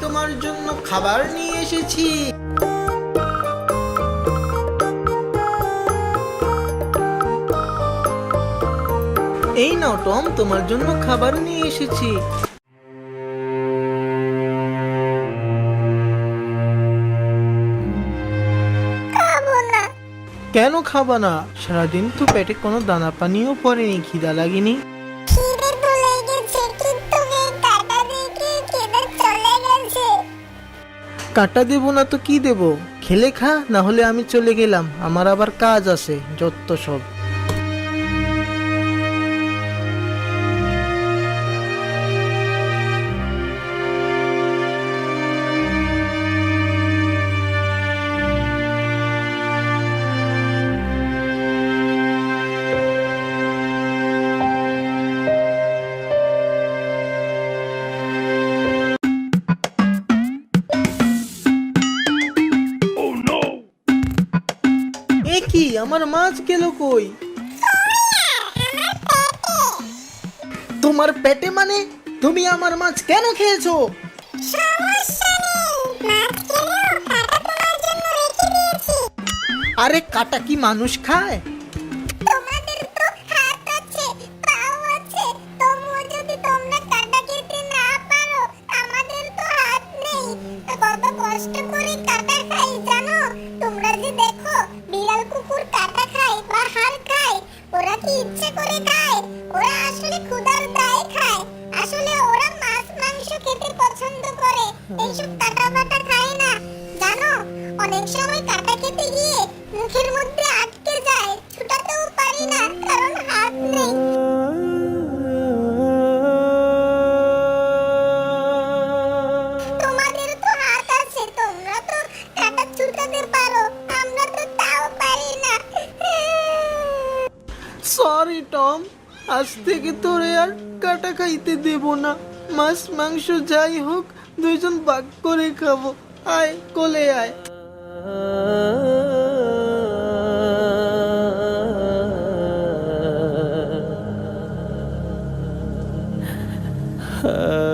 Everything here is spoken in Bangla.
তোমার জন্য খাবার নিয়ে এসেছি। এই নাও টম তোমার জন্য খাবার নিয়ে এসেছি। কেন খাবা না? সারাদিন তো পেটে কোনো দানা পানিও পড়েনি খিদা লাগেনি। কাটা দেব না তো কি দেব? খেলে খা, না হলে আমি চলে গেলাম। আমার আবার কাজ আছে যত সব। এ কি? আমার মাছ গেল কই? তোমার পেটে মানে? তুমি আমার মাছ কেন খেয়েছো? সমস্যা নেই। মাছ খেলেও কাটা তোমার জন্য কি ইচ্ছে করে খায়। ওরা আসলে ক্ষুধার দায় খায়। আসলে ওরা মাছ, মাংস খেতে পছন্দ করে। এইসব কাটা বাটা খায় না। জানো, অনেক সময় কাটা খেতে গিয়ে মুখের মধ্যে আটকে যায়। সরি টম আজ থেকে তোরে আর কাটা খাইতে দেব না। মাছ, মাংস যাই হোক, দুইজন ভাগ করে খাব। আয়, কোলে আয়। Uh...